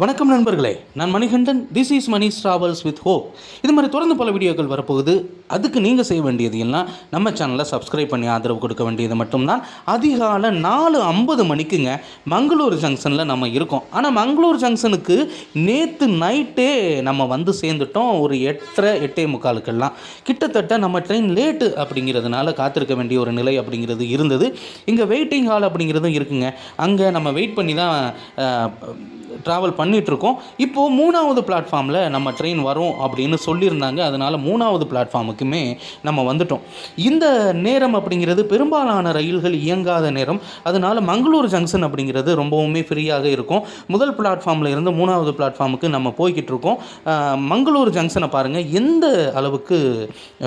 வணக்கம் நண்பர்களே நான் Manikandan. This is Mani travels with hope இது மாதிரி தொடர்ந்து பல வீடியோக்கள் வரப்போகுது. அதுக்கு நீங்கள் செய்ய வேண்டியது எல்லாம் நம்ம சேனலை சப்ஸ்கிரைப் பண்ணி ஆதரவு கொடுக்க வேண்டியது மட்டும்தான். அதிகாலை நாலு ஐம்பது மணிக்குங்க மங்களூர் ஜங்ஷனில் நம்ம இருக்கோம். ஆனால் மங்களூர் ஜங்ஷனுக்கு நேற்று நைட்டே நம்ம வந்து சேர்ந்துட்டோம். ஒரு எட்டரை எட்டே முக்காலுக்கெல்லாம். கிட்டத்தட்ட நம்ம ட்ரெயின் லேட்டு அப்படிங்கிறதுனால காத்திருக்க வேண்டிய ஒரு நிலை அப்படிங்கிறது இருந்தது. இங்கே வெயிட்டிங் ஹால் அப்படிங்கிறதும் இருக்குங்க. அங்கே நம்ம வெயிட் பண்ணி தான் ட்ராவல் பண்ணிகிட்ருக்கோம் இப்போது மூணாவது பிளாட்ஃபார்மில் நம்ம ட்ரெயின் வரும் அப்படின்னு சொல்லியிருந்தாங்க. அதனால் மூணாவது பிளாட்ஃபார்முக்குமே நம்ம வந்துட்டோம். இந்த நேரம் அப்படிங்கிறது பெரும்பாலான ரயில்கள் இயங்காத நேரம். அதனால் மங்களூர் ஜங்ஷன் அப்படிங்கிறது ரொம்பவுமே ஃப்ரீயாக இருக்கும். முதல் பிளாட்ஃபார்மில் இருந்து மூணாவது பிளாட்ஃபார்முக்கு நம்ம போய்கிட்டு இருக்கோம் மங்களூர் ஜங்ஷனை பாருங்கள் எந்த அளவுக்கு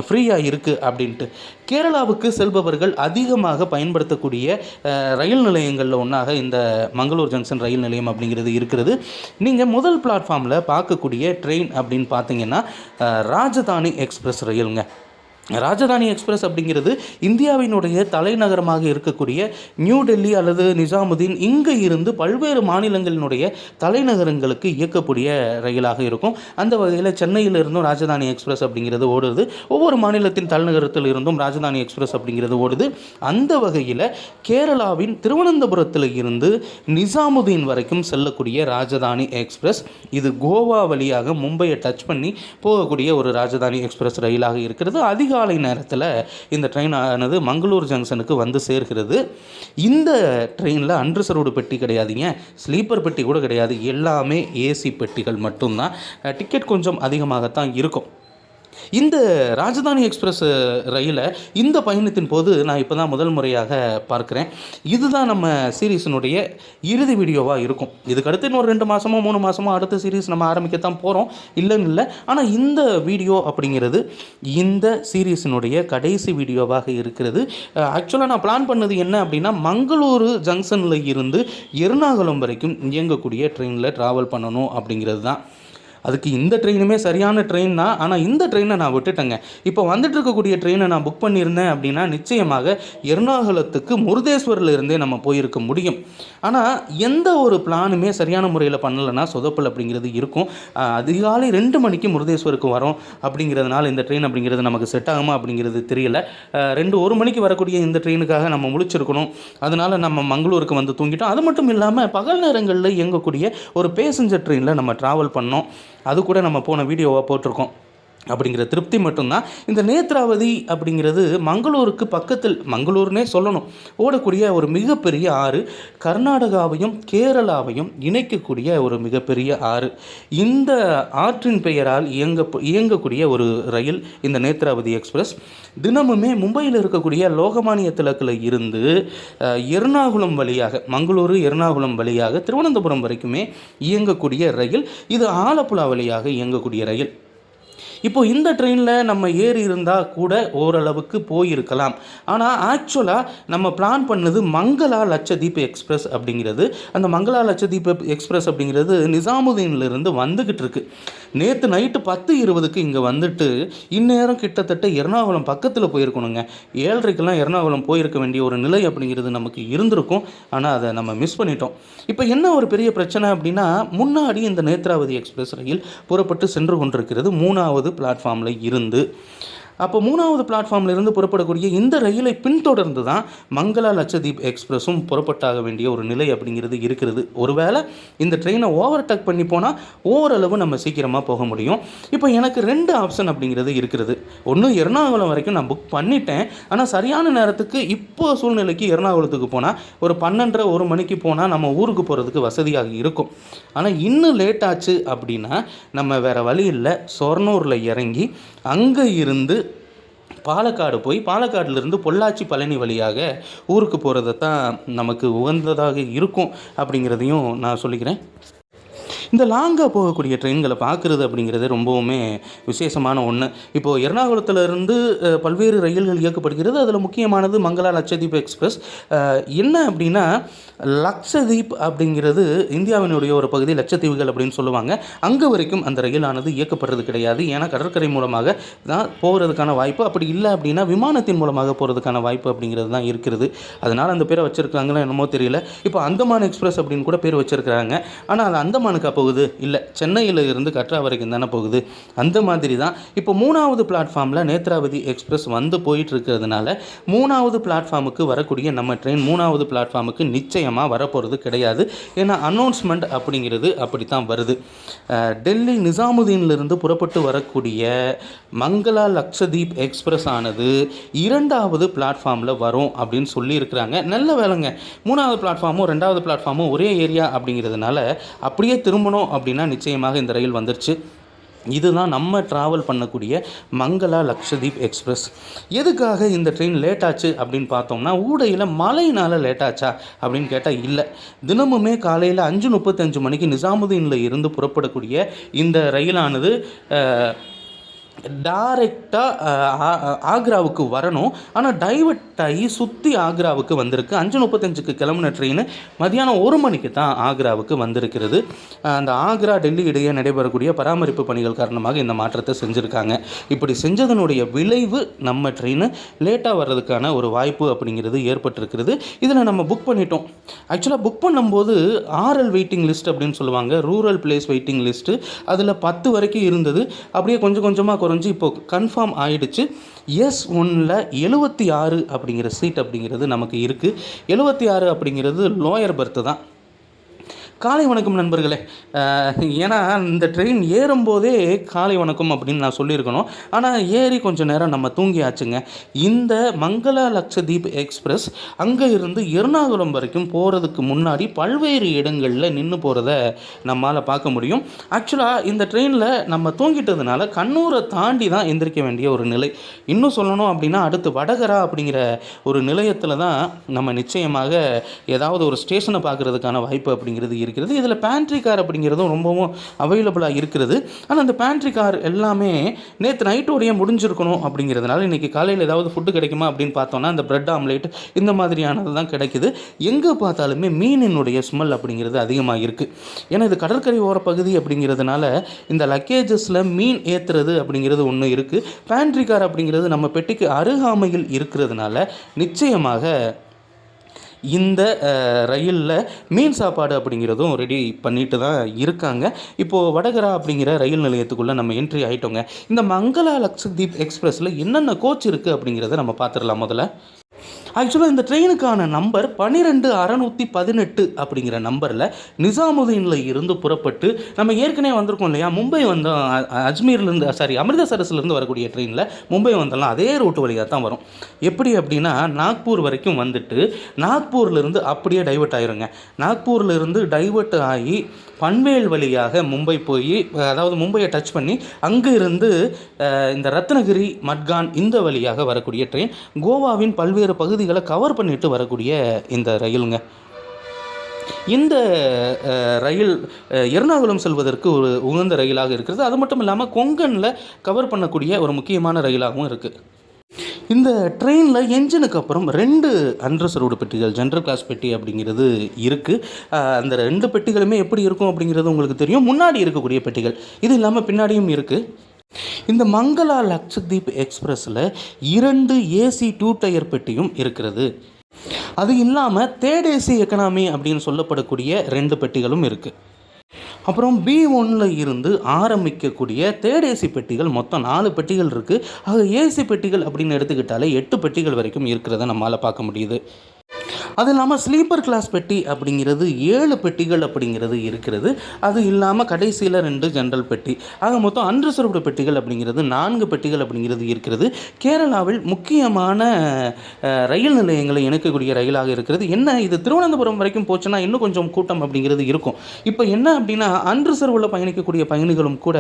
ஃப்ரீயாக இருக்குது அப்படின்ட்டு. கேரளாவுக்கு செல்பவர்கள் அதிகமாக பயன்படுத்தக்கூடிய ரயில் நிலையங்களில் ஒன்றாக இந்த மங்களூர் ஜங்ஷன் ரயில் நிலையம் அப்படிங்கிறது இருக்கிறது. நீங்கள் முதல் பிளாட்ஃபார்மில் பார்க்கக்கூடிய ட்ரெயின் அப்படின்னு பார்த்தீங்கன்னா ராஜதானி எக்ஸ்பிரஸ் ரயிலுங்க. ராஜதானி எக்ஸ்பிரஸ் அப்படிங்கிறது இந்தியாவினுடைய தலைநகரமாக இருக்கக்கூடிய நியூ டெல்லி அல்லது நிஜாமுதீன் இங்கே இருந்து பல்வேறு மாநிலங்களினுடைய தலைநகரங்களுக்கு இயக்கக்கூடிய ரயிலாக இருக்கும். அந்த வகையில் சென்னையில் இருந்தும் ராஜதானி எக்ஸ்பிரஸ் அப்படிங்கிறது ஓடுது. ஒவ்வொரு மாநிலத்தின் தலைநகரத்தில் இருந்தும் ராஜதானி எக்ஸ்பிரஸ் அப்படிங்கிறது ஓடுது. அந்த வகையில் கேரளாவின் திருவனந்தபுரத்தில் இருந்து நிஜாமுதீன் வரைக்கும் செல்லக்கூடிய ராஜதானி எக்ஸ்பிரஸ் இது கோவா வழியாக மும்பையை டச் பண்ணி போகக்கூடிய ஒரு ராஜதானி எக்ஸ்பிரஸ் ரயிலாக இருக்கிறது. அதிகாலை நேரத்தில் இந்த ட்ரெயின் ஆனது மங்களூர் ஜங்ஷனுக்கு வந்து சேர்கிறது. இந்த ட்ரெயினில் அன்ரிசர்வ்டு பெட்டி கிடையாதுங்க. ஸ்லீப்பர் பெட்டி கூட கிடையாது. எல்லாமே ஏசி பெட்டிகள் மட்டும்தான். டிக்கெட் கொஞ்சம் அதிகமாகத்தான் இருக்கும். இந்த ராஜதானி எக்ஸ்பிரஸ் ரயிலை இந்த பயணத்தின் போது நான் இப்போ தான் முதல் முறையாக பார்க்குறேன். இதுதான் நம்ம சீரீஸினுடைய இறுதி வீடியோவாக இருக்கும். இதுக்கு அடுத்து இன்னொரு ரெண்டு மாதமோ மூணு மாதமோ அடுத்த சீரீஸ் நம்ம ஆரம்பிக்கத்தான் போகிறோம் இல்லைன்னு இல்லை. ஆனால் இந்த வீடியோ அப்படிங்கிறது இந்த சீரீஸினுடைய கடைசி வீடியோவாக இருக்கிறது. ஆக்சுவலாக நான் பிளான் பண்ணது என்ன அப்படின்னா மங்களூரு ஜங்ஷனில் இருந்து எர்ணாகுளம் வரைக்கும் இயங்கக்கூடிய ட்ரெயினில் ட்ராவல் பண்ணணும் அப்படிங்கிறது தான். அதுக்கு இந்த ட்ரெயினுமே சரியான ட்ரெயின் தான். ஆனால் இந்த ட்ரெயினை நான் விட்டுட்டேங்க. இப்போ வந்துட்டு இருக்கக்கூடிய ட்ரெயினை நான் புக் பண்ணியிருந்தேன் அப்படின்னா நிச்சயமாக எர்ணாகுளத்துக்கு முருதேஸ்வரில் இருந்தே நம்ம போயிருக்க முடியும். ஆனால் எந்த ஒரு பிளானுமே சரியான முறையில் பண்ணலைன்னா சொதப்பல் அப்படிங்கிறது இருக்கும். அதிகாலை ரெண்டு மணிக்கு முருதேஸ்வருக்கு வரோம் அப்படிங்கிறதுனால இந்த ட்ரெயின் அப்படிங்கிறது நமக்கு செட் ஆகுமா அப்படிங்கிறது தெரியல. ரெண்டு ஒரு மணிக்கு வரக்கூடிய இந்த ட்ரெயினுக்காக நம்ம முழிச்சிருக்கணும். அதனால் நம்ம மங்களூருக்கு வந்து தூங்கிட்டோம். அது மட்டும் இல்லாமல் பகல் நேரங்களில் இயங்கக்கூடிய ஒரு பேசஞ்சர் ட்ரெயினில் நம்ம ட்ராவல் பண்ணோம். அது கூட நம்ம போன வீடியோவாக போட்டிருக்கோம். அப்படிங்கிற திருப்தி மட்டும்தான். இந்த நேத்ராவதி அப்படிங்கிறது மங்களூருக்கு பக்கத்தில் மங்களூர்னே சொல்லணும் ஓடக்கூடிய ஒரு மிகப்பெரிய ஆறு கர்நாடகாவையும் கேரளாவையும் இணைக்கக்கூடிய ஒரு மிகப்பெரிய ஆறு. இந்த ஆற்றின் பெயரால் இயங்க இயங்கக்கூடிய ஒரு ரயில் இந்த நேத்ராவதி எக்ஸ்பிரஸ். தினமுமே மும்பையில் இருக்கக்கூடிய லோகமானிய திலக்கில் இருந்து எர்ணாகுளம் வழியாக மங்களூரு எர்ணாகுளம் வழியாக திருவனந்தபுரம் வரைக்குமே இயங்கக்கூடிய ரயில் இது ஆலப்புழா வழியாக இயங்கக்கூடிய ரயில். இப்போது இந்த ட்ரெயினில் நம்ம ஏறி இருந்தால் கூட ஓரளவுக்கு போயிருக்கலாம். ஆனால் ஆக்சுவலாக நம்ம பிளான் பண்ணது மங்களா லட்சதீப் எக்ஸ்பிரஸ் அப்படிங்கிறது. அந்த மங்களா லட்சதீப் எக்ஸ்பிரஸ் அப்படிங்கிறது நிசாமுதீன்லேருந்து வந்துக்கிட்டு இருக்கு நேற்று நைட்டு பத்து இருபதுக்கு இங்கே வந்துட்டு இந்நேரம் கிட்டத்தட்ட எர்ணாகுளம் பக்கத்தில் போயிருக்கணுங்க. ஏழரைக்கெல்லாம் எர்ணாகுளம் போயிருக்க வேண்டிய ஒரு நிலை அப்படிங்கிறது நமக்கு இருந்திருக்கும். ஆனால் அதை நம்ம மிஸ் பண்ணிட்டோம். இப்போ என்ன ஒரு பெரிய பிரச்சனை அப்படின்னா முன்னாடி இந்த நேத்ராவதி எக்ஸ்பிரஸ் ரயில் புறப்பட்டு சென்று கொண்டிருக்கிறது. மூணாவது பிளாட்ஃபார்மில் இருந்து அப்போ மூணாவது பிளாட்ஃபார்ம்லேருந்து புறப்படக்கூடிய இந்த ரயிலை பின்தொடர்ந்து தான் மங்களா லட்சதீப் எக்ஸ்பிரஸும் புறப்பட்டாக வேண்டிய ஒரு நிலை அப்படிங்கிறது இருக்கிறது. ஒருவேளை இந்த ட்ரெயினை ஓவர்டேக் பண்ணி போனால் ஓரளவு நம்ம சீக்கிரமாக போக முடியும். இப்போ எனக்கு ரெண்டு ஆப்ஷன் அப்படிங்கிறது இருக்கிறது. ஒன்று எர்ணாகுளம் வரைக்கும் நான் புக் பண்ணிட்டேன். ஆனால் சரியான நேரத்துக்கு இப்போ சூழ்நிலைக்கு எர்ணாகுளத்துக்கு போனால் ஒரு பன்னெண்டரை ஒரு மணிக்கு போனால் நம்ம ஊருக்கு போகிறதுக்கு வசதியாக இருக்கும். ஆனால் இன்னும் லேட் ஆச்சு அப்படின்னா நம்ம வேறு வழி இல்லை. சொர்ணூரில் இறங்கி அங்கே இருந்து பாலக்காடு போய் பாலக்காடுலேருந்து பொள்ளாச்சி பழனி வழியாக ஊருக்கு போகிறது தான் நமக்கு உகந்ததாக இருக்கும் அப்படிங்கிறதையும் நான் சொல்லிக்கிறேன். இந்த லாங்காக போகக்கூடிய ட்ரெயின்களை பார்க்குறது அப்படிங்கிறது ரொம்பவுமே விசேஷமான ஒன்று இப்போது எர்ணாகுளத்திலிருந்து பல்வேறு ரயில்கள் இயக்கப்படுகிறது. அதில் முக்கியமானது மங்களா லட்சதீப் எக்ஸ்பிரஸ். என்ன அப்படின்னா லட்சதீப் அப்படிங்கிறது இந்தியாவினுடைய ஒரு பகுதி லட்சத்தீவுகள் அப்படின்னு சொல்லுவாங்க. அங்கே வரைக்கும் அந்த ரயிலானது இயக்கப்படுறது கிடையாது. ஏன்னா கடற்கரை மூலமாக தான் போகிறதுக்கான வாய்ப்பு. அப்படி இல்லை அப்படின்னா விமானத்தின் மூலமாக போகிறதுக்கான வாய்ப்பு அப்படிங்கிறது தான் இருக்கிறது. அதனால் அந்த பேரை வச்சுருக்காங்களோ என்னமோ தெரியல. இப்போ அந்தமான் எக்ஸ்பிரஸ் அப்படின்னு கூட பேர் வச்சுருக்கிறாங்க. ஆனால் அது அந்தமானுக்கு அப்போ போகுது? இல்லை சென்னையில் இருந்து கட்ரா வரைக்கும் தானே போகுது? அந்த மாதிரி தான். இப்போ மூணாவது பிளாட்ஃபார்மில் நேத்ராவதி எக்ஸ்பிரஸ் வந்து போயிட்டு இருக்கிறதுனால மூணாவது பிளாட்ஃபார்முக்கு வரக்கூடிய நம்ம ட்ரெயின் மூணாவது பிளாட்ஃபார்முக்கு நிச்சயமாக வரப்போகிறது கிடையாது. ஏன்னா அனௌன்ஸ்மெண்ட் அப்படிங்கிறது அப்படி தான் வருது டெல்லி நிசாமுதீன்லேருந்து புறப்பட்டு வரக்கூடிய மங்களா லக்ஷதீப் எக்ஸ்பிரஸ் ஆனது இரண்டாவது பிளாட்ஃபார்மில் வரும் அப்படின்னு சொல்லியிருக்கிறாங்க. நல்ல வேலைங்க. மூணாவது பிளாட்ஃபார்மும் ரெண்டாவது பிளாட்ஃபார்மும் ஒரே ஏரியா அப்படிங்கிறதுனால அப்படியே திரும்ப போகணும் அப்படின்னா நிச்சயமாக இந்த ரயில் வந்துருச்சு. இதுதான் நம்ம ட்ராவல் பண்ணக்கூடிய மங்களா லக்ஷதீப் எக்ஸ்பிரஸ். எதுக்காக இந்த ட்ரெயின் லேட் ஆச்சு அப்படின்னு பார்த்தோம்னா ஊடையில் மழையினால் லேட் ஆச்சா அப்படின்னு கேட்டால் இல்லை. தினமுமே காலையில் அஞ்சு முப்பத்தஞ்சு மணிக்கு நிசாமுதீனில் இருந்து புறப்படக்கூடிய இந்த ரயிலானது டைரெக்டாக ஆக்ராவுக்கு வரணும். ஆனால் டைவர்ட் கனெக்டாகி சுற்றி ஆக்ராவுக்கு வந்திருக்கு. அஞ்சு முப்பத்தஞ்சுக்கு கிளம்புன ட்ரெயின் மதியானம் ஒரு மணிக்கு தான் ஆக்ராவுக்கு வந்திருக்கிறது. அந்த ஆக்ரா டெல்லி இடையே நடைபெறக்கூடிய பராமரிப்பு பணிகள் காரணமாக இந்த மாற்றத்தை செஞ்சுருக்காங்க. இப்படி செஞ்சதனுடைய விளைவு நம்ம ட்ரெயின் லேட்டாக வர்றதுக்கான ஒரு வாய்ப்பு அப்படிங்கிறது ஏற்பட்டிருக்கிறது. இதில் நம்ம புக் பண்ணிட்டோம். ஆக்சுவலாக புக் பண்ணும்போது ஆர்எல் வெயிட்டிங் லிஸ்ட் அப்படின்னு சொல்லுவாங்க. ரூரல் பிளேஸ் வெயிட்டிங் லிஸ்ட்டு அதில் பத்து வரைக்கும் இருந்தது. அப்படியே கொஞ்சம் கொஞ்சமாக குறைஞ்சி இப்போ கன்ஃபார்ம் ஆயிடுச்சு. எஸ் ஒன்னில் எழுபத்தி ஆறு அப்படிங்கிற சீட் அப்படிங்கிறது நமக்கு இருக்குது எழுபத்தி ஆறு அப்படிங்கிறது லோயர் பர்த்து தான். காலை வணக்கம் நண்பர்களே. ஏன்னா இந்த ட்ரெயின் ஏறும்போதே காலை வணக்கம் அப்படின்னு நான் சொல்லியிருக்கணும். ஆனால் ஏறி கொஞ்சம் நேரம் நம்ம தூங்கியாச்சுங்க. இந்த மங்கள லக்ஷதீப் எக்ஸ்பிரஸ் அங்கே இருந்து எர்ணாகுளம் வரைக்கும் போகிறதுக்கு முன்னாடி பல்வேறு இடங்களில் நின்று போகிறத நம்மால் பார்க்க முடியும். ஆக்சுவலாக இந்த ட்ரெயினில் நம்ம தூங்கிட்டதுனால கண்ணூரை தாண்டி தான் எந்திரிக்க வேண்டிய ஒரு நிலை. இன்னும் சொல்லணும் அப்படின்னா அடுத்து வடகரா அப்படிங்கிற ஒரு நிலையத்தில் தான் நம்ம நிச்சயமாக ஏதாவது ஒரு ஸ்டேஷனை பார்க்குறதுக்கான வாய்ப்பு அப்படிங்கிறது இருக்கிறது. இதில் பேண்ட்ரி கார் அப்படிங்கிறதும் ரொம்பவும் அவைலபிளாக இருக்கிறது ஆனால் அந்த பேண்ட்ரி கார் எல்லாமே நேற்று நைட்டோடையே முடிஞ்சிருக்கணும் அப்படிங்கிறதுனால இன்றைக்கி காலையில் ஏதாவது ஃபுட்டு கிடைக்குமா அப்படின்னு பார்த்தோன்னா அந்த பிரெட் ஆம்லேட் இந்த மாதிரியானது தான் கிடைக்குது. எங்கே பார்த்தாலுமே மீனினுடைய ஸ்மெல் அப்படிங்கிறது அதிகமாக இருக்குது ஏன்னா இது கடற்கரை ஓர பகுதி அப்படிங்கிறதுனால இந்த லக்கேஜஸில் மீன் ஏற்றுறது அப்படிங்கிறது ஒன்று இருக்குது பேண்ட்ரி கார் அப்படிங்கிறது நம்ம பெட்டிக்கு அருகாமையில் இருக்கிறதுனால நிச்சயமாக இந்த ரயிலில் மீன் சாப்பாடு அப்படிங்கிறதும் ரெடி பண்ணிட்டு தான் இருக்காங்க. இப்போது வடகரா அப்படிங்கிற ரயில் நிலையத்துக்குள்ளே நம்ம என்ட்ரி ஆகிட்டோங்க இந்த மங்களா லக்ஷதீப் எக்ஸ்பிரஸில் என்னென்ன கோச் இருக்குது அப்படிங்கிறத நம்ம பார்த்துடலாம் முதல்ல. ஆக்சுவலாக இந்த ட்ரெயினுக்கான நம்பர் பன்னிரெண்டு அறநூற்றி பதினெட்டு அப்படிங்கிற நம்பரில் நிசாமுதீனில் இருந்து புறப்பட்டு நம்ம ஏற்கனவே வந்திருக்கோம் இல்லையா? மும்பை வந்தோம் அஜ்மீர்லேருந்து சாரி அமிர்தசரஸ்லேருந்து வரக்கூடிய ட்ரெயினில் மும்பை வந்தாலும் அதே ரூட்டு வழியாக தான் வரும். எப்படி அப்படின்னா நாக்பூர் வரைக்கும் வந்துட்டு நாக்பூர்லேருந்து அப்படியே டைவர்ட் ஆயிருங்க. நாக்பூர்லேருந்து டைவர்ட் ஆகி பன்வேல் வழியாக மும்பை போய் அதாவது மும்பையை டச் பண்ணி அங்கே இருந்து இந்த ரத்னகிரி மட்கான் இந்த வழியாக வரக்கூடிய ட்ரெயின் கோவாவின் பல்வேறு பகுதி பகுதிகளை கவர் பண்ணிட்டு வரக்கூடிய இந்த ரயிலுங்க. இந்த ரயில் எர்ணாகுளம் செல்வதற்கு ஒரு உகந்த ரயிலாக இருக்கிறது. அது மட்டும் இல்லாமல் கொங்கனில் கவர் பண்ணக்கூடிய ஒரு முக்கியமான ரயிலாகவும் இருக்குது இந்த ட்ரெயினில் என்ஜினுக்கு அப்புறம் ரெண்டு அன்ரிசர்வ்டு பெட்டிகள் ஜென்ரல் கிளாஸ் பெட்டி அப்படிங்கிறது இருக்குது அந்த ரெண்டு பெட்டிகளுமே எப்படி இருக்கும் அப்படிங்கிறது உங்களுக்கு தெரியும். முன்னாடி இருக்கக்கூடிய பெட்டிகள் இது இல்லாமல் பின்னாடியும் இருக்குது இந்த மங்களா லக்ஷதீப் எக்ஸ்பிரஸில் இரண்டு ஏசி டூ டயர் பெட்டியும் இருக்கிறது. அது இல்லாமல் தேர்ட் ஏசி எக்கனாமி அப்படின்னு சொல்லப்படக்கூடிய ரெண்டு பெட்டிகளும் இருக்குது அப்புறம் பி ஒன்னில் இருந்து ஆரம்பிக்கக்கூடிய தேர்ட் ஏசி பெட்டிகள் மொத்தம் நாலு பெட்டிகள் இருக்குது ஆக ஏசி பெட்டிகள் அப்படின்னு எடுத்துக்கிட்டாலே எட்டு பெட்டிகள் வரைக்கும் இருக்கிறத நம்மளால் பார்க்க முடியுது. அது இல்லாமல் ஸ்லீப்பர் கிளாஸ் பெட்டி அப்படிங்கிறது ஏழு பெட்டிகள் அப்படிங்கிறது இருக்கிறது. அது இல்லாமல் கடைசியில் ரெண்டு ஜென்ரல் பெட்டி. ஆக மொத்தம் அன்ரிசர்வ்டு பெட்டிகள் அப்படிங்கிறது நான்கு பெட்டிகள் அப்படிங்கிறது இருக்கிறது. கேரளாவில் முக்கியமான ரயில் நிலையங்களை இணைக்கக்கூடிய ரயிலாக இருக்கிறது. என்ன இது திருவனந்தபுரம் வரைக்கும் போச்சுன்னா இன்னும் கொஞ்சம் கூட்டம் அப்படிங்கிறது இருக்கும். இப்போ என்ன அப்படின்னா அன்ரிசர்வில் பயணிக்கக்கூடிய பயணிகளும் கூட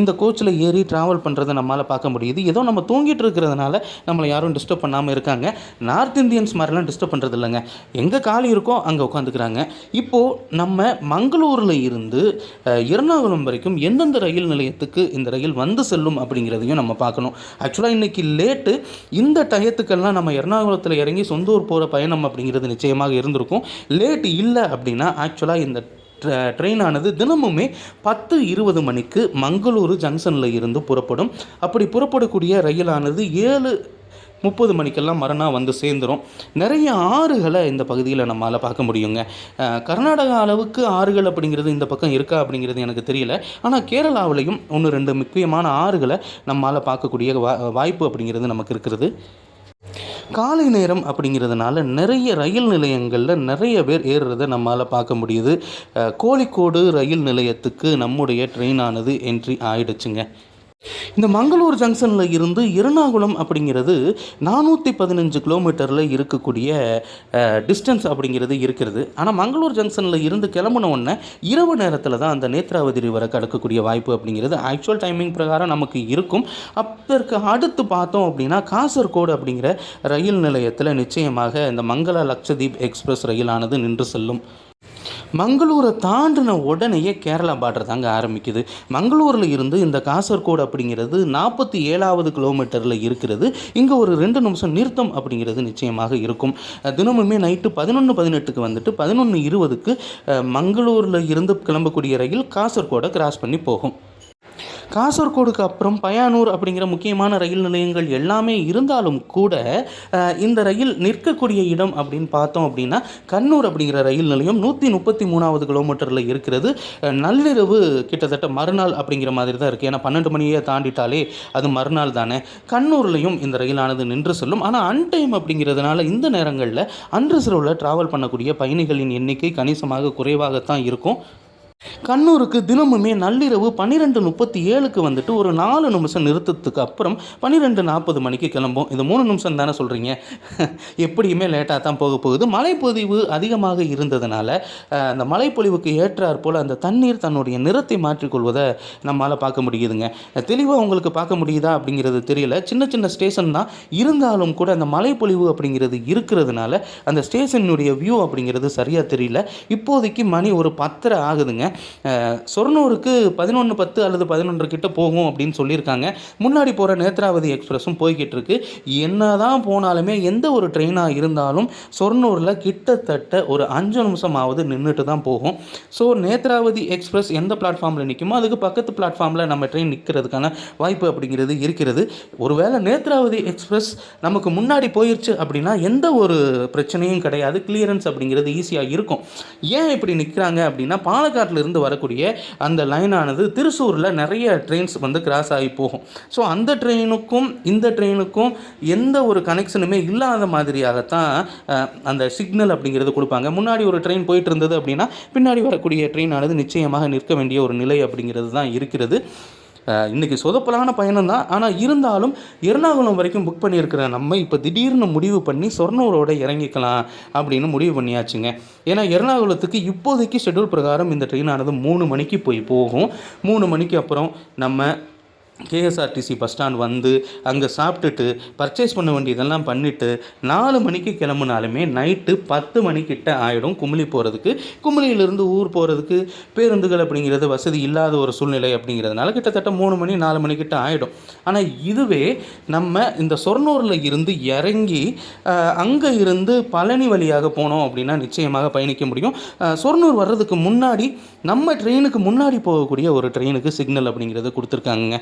இந்த கோச்சில் ஏறி ட்ராவல் பண்ணுறதை நம்மளால் பார்க்க முடியுது. ஏதோ நம்ம தூங்கிட்டு இருக்கிறதுனால நம்மளை யாரும் டிஸ்டர்ப் பண்ணாமல் இருக்காங்க. நார்த் இந்தியன்ஸ் மாதிரிலாம் டிஸ்டர்ப் பண்ணுறது இல்லைங்க எங்கே காலி இருக்கோ அங்கே உட்காந்துக்கிறாங்க இப்போது நம்ம மங்களூரில் இருந்து எர்ணாகுளம் வரைக்கும் எந்தெந்த ரயில் நிலையத்துக்கு இந்த ரயில் வந்து செல்லும் அப்படிங்கிறதையும் நம்ம பார்க்கணும். ஆக்சுவலாக இன்றைக்கி லேட்டு. இந்த டயத்துக்கெல்லாம் நம்ம எர்ணாகுளத்தில் இறங்கி சொந்த ஊர் போகிற பயணம் அப்படிங்கிறது நிச்சயமாக இருந்திருக்கும். லேட் இல்லை அப்படின்னா ஆக்சுவலாக இந்த ட்ரெயினானது தினமுமே பத்து இருபது மணிக்கு மங்களூரு ஜங்ஷனில் இருந்து புறப்படும். அப்படி புறப்படக்கூடிய ரயிலானது ஏழு முப்பது மணிக்கெல்லாம் மறுநாள் வந்து சேர்ந்துடும் நிறைய ஆறுகளை இந்த பகுதியில் நம்மளால் பார்க்க முடியுங்க. கர்நாடகா அளவுக்கு ஆறுகள் அப்படிங்கிறது இந்த பக்கம் இருக்கா அப்படிங்கிறது எனக்கு தெரியல. ஆனால் கேரளாவிலையும் ஒன்று ரெண்டு முக்கியமான ஆறுகளை நம்மளால் பார்க்கக்கூடிய வா வாய்ப்பு அப்படிங்கிறது நமக்கு இருக்கிறது. காலை நேரம் அப்படிங்கிறதுனால நிறைய ரயில் நிலையங்களில் நிறைய பேர் ஏறுறதை நம்மளால் பார்க்க முடியுது. கோழிக்கோடு ரயில் நிலையத்துக்கு நம்முடைய ட்ரெயினானது என்ட்ரி ஆயிடுச்சுங்க. இந்த மங்களூர் ஜங்ஷனில் இருந்து எர்ணாகுளம் அப்படிங்கிறது நானூற்றி பதினஞ்சு கிலோமீட்டரில் இருக்கக்கூடிய டிஸ்டன்ஸ் அப்படிங்கிறது இருக்கிறது. ஆனால் மங்களூர் ஜங்ஷனில் இருந்து கிளம்புன உடனே இரவு நேரத்தில் தான் அந்த நேத்ராவதி ரிவரை கடக்கக்கூடிய வாய்ப்பு அப்படிங்கிறது ஆக்சுவல் டைமிங் பிரகாரம் நமக்கு இருக்கும். அதற்கு அடுத்து பார்த்தோம் அப்படின்னா காசர்கோடு அப்படிங்கிற ரயில் நிலையத்தில் நிச்சயமாக இந்த மங்கள லக்ஷதீப் எக்ஸ்பிரஸ் ரயிலானது நின்று செல்லும். மங்களூரை தாண்டின உடனேயே கேரளா பார்டர் தாங்க ஆரம்பிக்குது. மங்களூரில் இருந்து இந்த காசர்கோடு அப்படிங்கிறது நாற்பத்தி ஏழாவது கிலோமீட்டரில் இருக்கிறது. இங்கே ஒரு ரெண்டு நிமிஷம் நிறுத்தம் அப்படிங்கிறது நிச்சயமாக இருக்கும். தினமுமே நைட்டு பதினொன்று பதினெட்டுக்கு வந்துட்டு பதினொன்று இருபதுக்கு மங்களூரில் இருந்து கிளம்பக்கூடிய ரயில் காசர்கோடை கிராஸ் பண்ணி போகும். காசர்கோடுக்கு அப்புறம் பயானூர் அப்படிங்கிற முக்கியமான ரயில் நிலையங்கள் எல்லாமே இருந்தாலும் கூட இந்த ரயில் நிற்கக்கூடிய இடம் அப்படின்னு பார்த்தோம் அப்படின்னா கண்ணூர் அப்படிங்கிற ரயில் நிலையம் நூற்றி முப்பத்தி மூணாவது கிலோமீட்டரில் இருக்கிறது. நள்ளிரவு கிட்டத்தட்ட மறுநாள் அப்படிங்கிற மாதிரி தான் இருக்குது ஏன்னா பன்னெண்டு மணியை தாண்டிட்டாலே அது மறுநாள் தானே. கண்ணூர்லேயும் இந்த ரயிலானது நின்று செல்லும். ஆனால் அன்டைம் அப்படிங்கிறதுனால இந்த நேரங்களில் அன்ரிசர்வில் ட்ராவல் பண்ணக்கூடிய பயணிகளின் எண்ணிக்கை கணிசமாக குறைவாகத்தான் இருக்கும். கண்ணூருக்கு தினமுமே நள்ளிரவு பன்னிரெண்டு முப்பத்தி ஏழுக்கு வந்துட்டு ஒரு நாலு நிமிஷம் நிறுத்தத்துக்கு அப்புறம் பன்னிரெண்டு நாற்பது மணிக்கு கிளம்பும். இது மூணு நிமிஷம் தானே சொல்கிறீங்க எப்படியுமே லேட்டாக தான் போக போகுது. மழைப்பொழிவு அதிகமாக இருந்ததுனால அந்த மழைப்பொழிவுக்கு ஏற்றாற் போல் அந்த தண்ணீர் தன்னுடைய நிறத்தை மாற்றிக்கொள்வதை நம்மளால் பார்க்க முடியுதுங்க. தெளிவாக உங்களுக்கு பார்க்க முடியுதா அப்படிங்கிறது தெரியல. சின்ன சின்ன ஸ்டேஷன் தான். இருந்தாலும் கூட அந்த மழைப்பொழிவு அப்படிங்கிறது இருக்கிறதுனால அந்த ஸ்டேஷனுடைய வியூ அப்படிங்கிறது சரியாக தெரியல. இப்போதைக்கு மணி ஒரு பத்தரை ஆகுதுங்க. சொர்ணூருக்கு பதினொன்று பத்து அல்லது பதினொன்று கிட்ட போகும் அப்படின்னு சொல்லியிருக்காங்க. முன்னாடி போகிற நேத்ராவதி எக்ஸ்பிரஸும் போய்கிட்டு இருக்கு என்னதான் போனாலுமே எந்த ஒரு ட்ரெயினாக இருந்தாலும் சொர்ணூரில் கிட்டத்தட்ட ஒரு அஞ்சு நிமிஷமாவது நின்றுட்டு தான் போகும். ஸோ நேத்ராவதி எக்ஸ்பிரஸ் எந்த பிளாட்ஃபார்மில் நிற்குமோ அதுக்கு பக்கத்து பிளாட்ஃபார்மில் நம்ம ட்ரெயின் நிற்கிறதுக்கான வாய்ப்பு அப்படிங்கிறது இருக்கிறது. ஒருவேளை நேத்ராவதி எக்ஸ்பிரஸ் நமக்கு முன்னாடி போயிடுச்சு அப்படின்னா எந்த ஒரு பிரச்சனையும் கிடையாது. கிளியரன்ஸ் அப்படிங்கிறது ஈஸியாக இருக்கும். ஏன் இப்படி நிற்கிறாங்க அப்படின்னா பாலக்காட்டில் இருந்து வரக்கூடிய அந்த லைனானது திருச்சூரில் நிறைய ட்ரெயின்ஸ் வந்து கிராஸ் ஆகி போகும். ஸோ அந்த ட்ரெயினுக்கும் இந்த ட்ரெயினுக்கும் எந்த ஒரு கனெக்ஷனுமே இல்லாத மாதிரியாகத்தான் அந்த சிக்னல் அப்படிங்கிறது கொடுப்பாங்க. முன்னாடி ஒரு ட்ரெயின் போயிட்டு இருந்தது அப்படின்னா பின்னாடி வரக்கூடிய ட்ரெயினானது நிச்சயமாக நிற்க வேண்டிய ஒரு நிலை அப்படிங்கிறது தான் இருக்கிறது. இன்றைக்கி சொதப்பலான பயணம் தான். ஆனால் இருந்தாலும் எர்ணாகுளம் வரைக்கும் புக் பண்ணியிருக்கிற நம்ம இப்போ திடீர்னு முடிவு பண்ணி சொர்ணூரோட இறங்கிக்கலாம் அப்படின்னு முடிவு பண்ணியாச்சுங்க. ஏன்னா எர்ணாகுளத்துக்கு இப்போதைக்கு ஷெட்யூல் பிரகாரம் இந்த ட்ரெயினானது மூணு மணிக்கு போய் போகும். மூணு மணிக்கு அப்புறம் நம்ம கேஎஸ்ஆர்டிசி பஸ் ஸ்டாண்ட் வந்து அங்கே சாப்பிட்டுட்டு பர்ச்சேஸ் பண்ண வேண்டியதெல்லாம் பண்ணிவிட்டு நாலு மணிக்கு கிளம்புனாலுமே நைட்டு பத்து மணிக்கிட்ட ஆகிடும் குமிளி போகிறதுக்கு குமிளியிலிருந்து ஊர் போகிறதுக்கு பேருந்துகள் அப்படிங்கிறது வசதி இல்லாத ஒரு சூழ்நிலை அப்படிங்கிறதுனால கிட்டத்தட்ட மூணு மணி நாலு மணிக்கிட்ட ஆகிடும் ஆனால் இதுவே நம்ம இந்த சொர்ணூரில் இருந்து இறங்கி அங்கே இருந்து பழனி வழியாக போனோம் அப்படின்னா நிச்சயமாக பயணிக்க முடியும். சொர்ணூர் வர்றதுக்கு முன்னாடி நம்ம ட்ரெயினுக்கு முன்னாடி போகக்கூடிய ஒரு ட்ரெயினுக்கு சிக்னல் அப்படிங்கிறது கொடுத்துருக்காங்க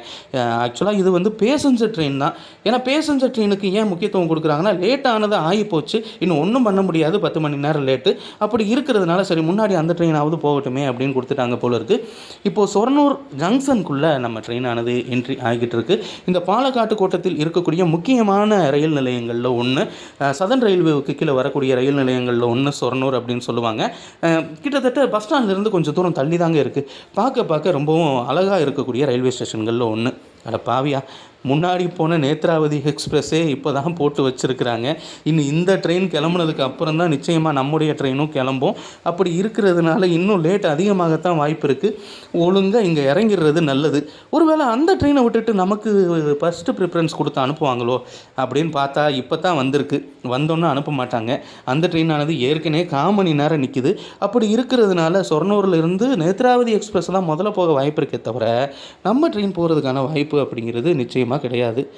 ஆக்சுவலாக இது வந்து பேசஞ்சர் ட்ரெயின் தான். ஏன்னா பேசஞ்சர் ட்ரெயினுக்கு ஏன் முக்கியத்துவம் கொடுக்குறாங்கன்னா லேட் ஆனது ஆகி போச்சு இன்னும் ஒன்றும் பண்ண முடியாது. பத்து மணி நேரம் லேட்டு அப்படி இருக்கிறதுனால சரி முன்னாடி அந்த ட்ரெயினாவது போகட்டுமே அப்படின்னு கொடுத்துட்டாங்க போல இருக்கு. இப்போது சொரணூர் ஜங்ஷனுக்குள்ளே நம்ம ட்ரெயினானது என்ட்ரி ஆகிட்டு இருக்கு. இந்த பாலக்காட்டு கோட்டத்தில் இருக்கக்கூடிய முக்கியமான ரயில் நிலையங்களில் ஒன்று சதன் ரயில்வேவுக்கு கீழே வரக்கூடிய ரயில் நிலையங்களில் ஒன்று சொரணூர் அப்படின்னு சொல்லுவாங்க. கிட்டத்தட்ட பஸ் ஸ்டாண்ட்லேருந்து கொஞ்சம் தூரம் தள்ளி தாங்க இருக்குது பார்க்க பார்க்க ரொம்பவும் அழகாக இருக்கக்கூடிய ரயில்வே ஸ்டேஷன்களில் ஒன்று அட பாவியா முன்னாடி போன நேத்ராவதி எக்ஸ்பிரஸே இப்போ தான் போட்டு வச்சுருக்குறாங்க. இன்னும் இந்த ட்ரெயின் கிளம்புனதுக்கு அப்புறம் தான் நிச்சயமாக நம்முடைய ட்ரெயினும் கிளம்பும். அப்படி இருக்கிறதுனால இன்னும் லேட் அதிகமாகத்தான் வாய்ப்பு இருக்குது ஒழுங்காக இங்கே இறங்கிடுறது நல்லது. ஒருவேளை அந்த ட்ரெயினை விட்டுட்டு நமக்கு ஃபஸ்ட்டு ப்ரிஃபரன்ஸ் கொடுத்து அனுப்புவாங்களோ அப்படின்னு பார்த்தா இப்போ தான் வந்திருக்கு. வந்தோன்னே அனுப்ப மாட்டாங்க. அந்த ட்ரெயினானது ஏற்கனவே கால் மணி நேரம் நிற்கிது அப்படி இருக்கிறதுனால சொர்ணூர்லேருந்து நேத்ராவதி எக்ஸ்பிரஸ் தான் முதல்ல போக வாய்ப்பு இருக்கே தவிர நம்ம ட்ரெயின் போகிறதுக்கான வாய்ப்பு அப்படிங்கிறது நிச்சயமாக கிடையாது.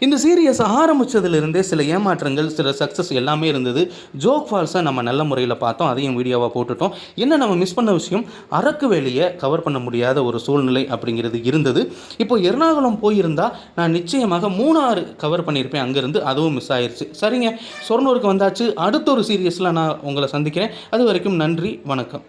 இந்த சீரியஸ் ஆரம்பித்ததுலேருந்தே சில ஏமாற்றங்கள் சில சக்ஸஸ் எல்லாமே இருந்தது. ஜோக் ஃபால்ஸை நம்ம நல்ல முறையில் பார்த்தோம் அதையும் வீடியோவாக போட்டுட்டோம். என்ன நம்ம மிஸ் பண்ண விஷயம்? அரக்கு வேலையை கவர் பண்ண முடியாத ஒரு சூழ்நிலை அப்படிங்கிறது இருந்தது. இப்போ எர்ணாகுளம் போயிருந்தா நான் நிச்சயமாக மூணாறு கவர் பண்ணியிருப்பேன் அங்கேருந்து அதுவும் மிஸ் ஆயிடுச்சு சரிங்க சொர்ணூருக்கு வந்தாச்சு. அடுத்த ஒரு சீரியஸில் நான் உங்களை சந்திக்கிறேன். அது வரைக்கும் நன்றி வணக்கம்.